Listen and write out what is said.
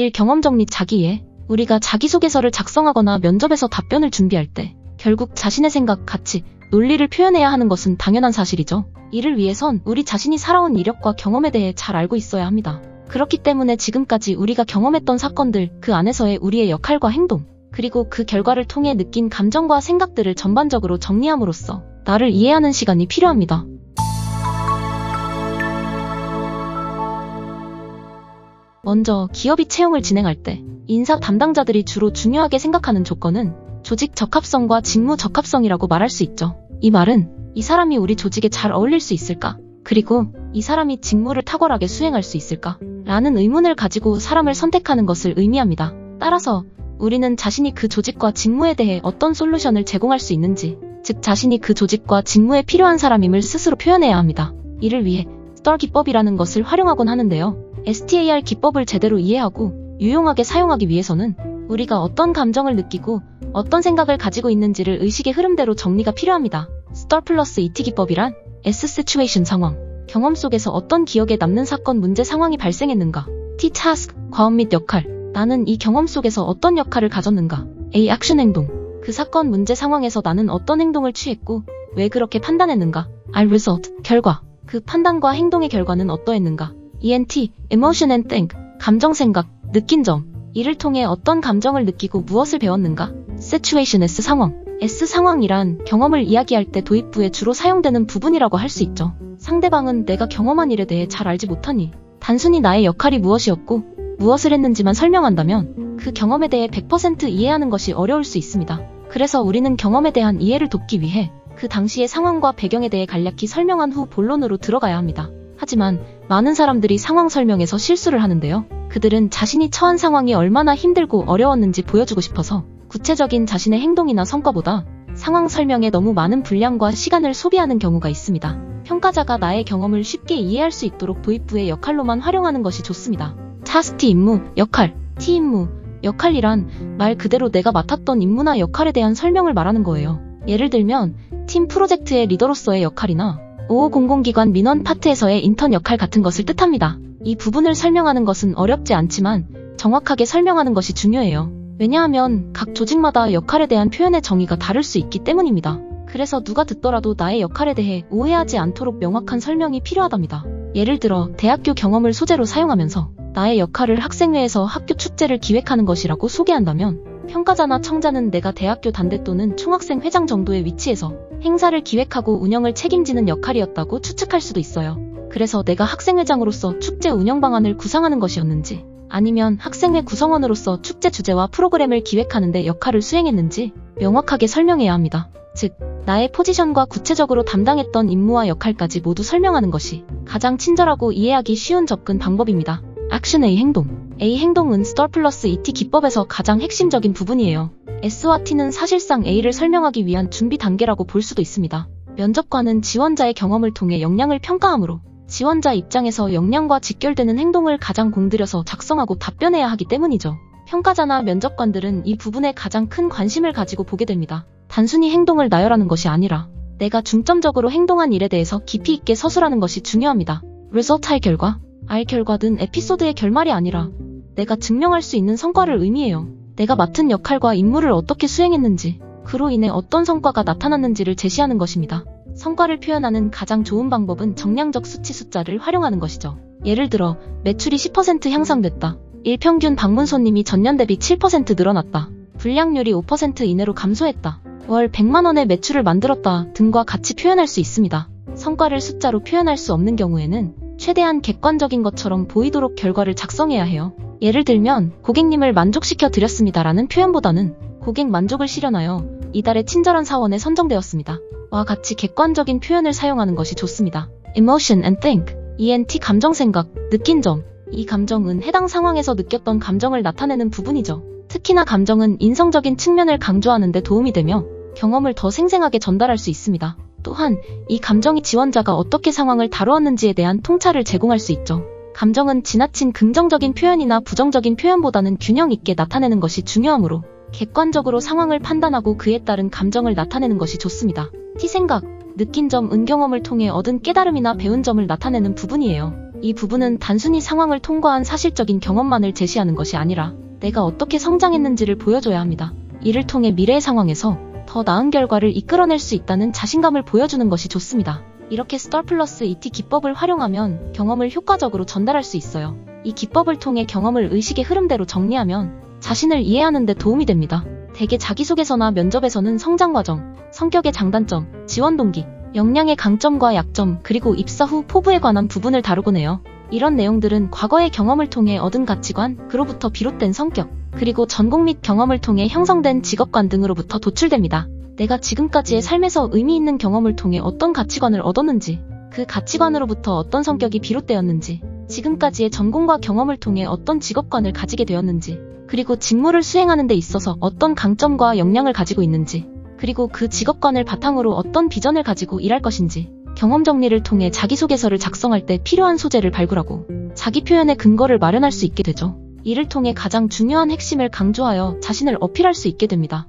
1. 경험 정리 자기 이해. 우리가 자기소개서를 작성하거나 면접에서 답변을 준비할 때 결국 자신의 생각, 가치, 논리를 표현해야 하는 것은 당연한 사실이죠. 이를 위해선 우리 자신이 살아온 이력과 경험에 대해 잘 알고 있어야 합니다. 그렇기 때문에 지금까지 우리가 경험했던 사건들, 그 안에서의 우리의 역할과 행동, 그리고 그 결과를 통해 느낀 감정과 생각들을 전반적으로 정리함으로써 나를 이해하는 시간이 필요합니다. 먼저 기업이 채용을 진행할 때 인사 담당자들이 주로 중요하게 생각하는 조건은 조직 적합성과 직무 적합성이라고 말할 수 있죠. 이 말은 이 사람이 우리 조직에 잘 어울릴 수 있을까? 그리고 이 사람이 직무를 탁월하게 수행할 수 있을까? 라는 의문을 가지고 사람을 선택하는 것을 의미합니다. 따라서 우리는 자신이 그 조직과 직무에 대해 어떤 솔루션을 제공할 수 있는지, 즉 자신이 그 조직과 직무에 필요한 사람임을 스스로 표현해야 합니다. 이를 위해 STAR 기법이라는 것을 활용하곤 하는데요. STAR 기법을 제대로 이해하고 유용하게 사용하기 위해서는 우리가 어떤 감정을 느끼고 어떤 생각을 가지고 있는지를 의식의 흐름대로 정리가 필요합니다. STAR 플러스 ET 기법이란 S situation 상황, 경험 속에서 어떤 기억에 남는 사건 문제 상황이 발생했는가, T task, 과업 및 역할, 나는 이 경험 속에서 어떤 역할을 가졌는가, A 액션 행동, 그 사건 문제 상황에서 나는 어떤 행동을 취했고 왜 그렇게 판단했는가, R result, 결과, 그 판단과 행동의 결과는 어떠했는가, ENT, emotion and think, 감정 생각, 느낀 점, 이를 통해 어떤 감정을 느끼고 무엇을 배웠는가, situation S 상황, S 상황이란 경험을 이야기할 때 도입부에 주로 사용되는 부분이라고 할 수 있죠. 상대방은 내가 경험한 일에 대해 잘 알지 못하니 단순히 나의 역할이 무엇이었고 무엇을 했는지만 설명한다면 그 경험에 대해 100% 이해하는 것이 어려울 수 있습니다. 그래서 우리는 경험에 대한 이해를 돕기 위해 그 당시의 상황과 배경에 대해 간략히 설명한 후 본론으로 들어가야 합니다. 하지만 많은 사람들이 상황 설명에서 실수를 하는데요. 그들은 자신이 처한 상황이 얼마나 힘들고 어려웠는지 보여주고 싶어서 구체적인 자신의 행동이나 성과보다 상황 설명에 너무 많은 분량과 시간을 소비하는 경우가 있습니다. 평가자가 나의 경험을 쉽게 이해할 수 있도록 도입부의 역할로만 활용하는 것이 좋습니다. 타스트 임무, 역할, T 임무, 역할이란 말 그대로 내가 맡았던 임무나 역할에 대한 설명을 말하는 거예요. 예를 들면 팀 프로젝트의 리더로서의 역할이나 5500기관 민원 파트에서의 인턴 역할 같은 것을 뜻합니다. 이 부분을 설명하는 것은 어렵지 않지만 정확하게 설명하는 것이 중요해요. 왜냐하면 각 조직마다 역할에 대한 표현의 정의가 다를 수 있기 때문입니다. 그래서 누가 듣더라도 나의 역할에 대해 오해하지 않도록 명확한 설명이 필요하답니다. 예를 들어 대학교 경험을 소재로 사용하면서 나의 역할을 학생회에서 학교 축제를 기획하는 것이라고 소개한다면 평가자나 청자는 내가 대학교 단대 또는 총학생 회장 정도의 위치에서 행사를 기획하고 운영을 책임지는 역할이었다고 추측할 수도 있어요. 그래서 내가 학생회장으로서 축제 운영 방안을 구상하는 것이었는지 아니면 학생회 구성원으로서 축제 주제와 프로그램을 기획하는데 역할을 수행했는지 명확하게 설명해야 합니다. 즉, 나의 포지션과 구체적으로 담당했던 임무와 역할까지 모두 설명하는 것이 가장 친절하고 이해하기 쉬운 접근 방법입니다. 액션 A 행동. A 행동은 STAR 플러스 ET 기법에서 가장 핵심적인 부분이에요. S와 T는 사실상 A를 설명하기 위한 준비 단계라고 볼 수도 있습니다. 면접관은 지원자의 경험을 통해 역량을 평가하므로 지원자 입장에서 역량과 직결되는 행동을 가장 공들여서 작성하고 답변해야 하기 때문이죠. 평가자나 면접관들은 이 부분에 가장 큰 관심을 가지고 보게 됩니다. 단순히 행동을 나열하는 것이 아니라 내가 중점적으로 행동한 일에 대해서 깊이 있게 서술하는 것이 중요합니다. result의 결과, R 결과든 에피소드의 결말이 아니라 내가 증명할 수 있는 성과를 의미해요. 내가 맡은 역할과 임무를 어떻게 수행했는지, 그로 인해 어떤 성과가 나타났는지를 제시하는 것입니다. 성과를 표현하는 가장 좋은 방법은 정량적 수치 숫자를 활용하는 것이죠. 예를 들어, 매출이 10% 향상됐다. 일평균 방문 손님이 전년 대비 7% 늘어났다. 불량률이 5% 이내로 감소했다. 월 100만원의 매출을 만들었다 등과 같이 표현할 수 있습니다. 성과를 숫자로 표현할 수 없는 경우에는 최대한 객관적인 것처럼 보이도록 결과를 작성해야 해요. 예를 들면, 고객님을 만족시켜 드렸습니다라는 표현보다는 고객 만족을 실현하여 이달의 친절한 사원에 선정되었습니다. 와 같이 객관적인 표현을 사용하는 것이 좋습니다. emotion and think, ENT 감정 생각, 느낀 점. 이 감정은 해당 상황에서 느꼈던 감정을 나타내는 부분이죠. 특히나 감정은 인성적인 측면을 강조하는 데 도움이 되며 경험을 더 생생하게 전달할 수 있습니다. 또한 이 감정이 지원자가 어떻게 상황을 다루었는지에 대한 통찰을 제공할 수 있죠. 감정은 지나친 긍정적인 표현이나 부정적인 표현보다는 균형 있게 나타내는 것이 중요하므로 객관적으로 상황을 판단하고 그에 따른 감정을 나타내는 것이 좋습니다. T 생각, 느낀 점, 은경험을 통해 얻은 깨달음이나 배운 점을 나타내는 부분이에요. 이 부분은 단순히 상황을 통과한 사실적인 경험만을 제시하는 것이 아니라 내가 어떻게 성장했는지를 보여줘야 합니다. 이를 통해 미래의 상황에서 더 나은 결과를 이끌어낼 수 있다는 자신감을 보여주는 것이 좋습니다. 이렇게 스tar 플러스 ET 기법을 활용하면 경험을 효과적으로 전달할 수 있어요. 이 기법을 통해 경험을 의식의 흐름대로 정리하면 자신을 이해하는 데 도움이 됩니다. 대개 자기소개서나 면접에서는 성장 과정, 성격의 장단점, 지원 동기, 역량의 강점과 약점, 그리고 입사 후 포부에 관한 부분을 다루곤 해요. 이런 내용들은 과거의 경험을 통해 얻은 가치관, 그로부터 비롯된 성격, 그리고 전공 및 경험을 통해 형성된 직업관 등으로부터 도출됩니다. 내가 지금까지의 삶에서 의미 있는 경험을 통해 어떤 가치관을 얻었는지, 그 가치관으로부터 어떤 성격이 비롯되었는지, 지금까지의 전공과 경험을 통해 어떤 직업관을 가지게 되었는지, 그리고 직무를 수행하는 데 있어서 어떤 강점과 역량을 가지고 있는지, 그리고 그 직업관을 바탕으로 어떤 비전을 가지고 일할 것인지, 경험 정리를 통해 자기소개서를 작성할 때 필요한 소재를 발굴하고 자기 표현의 근거를 마련할 수 있게 되죠. 이를 통해 가장 중요한 핵심을 강조하여 자신을 어필할 수 있게 됩니다.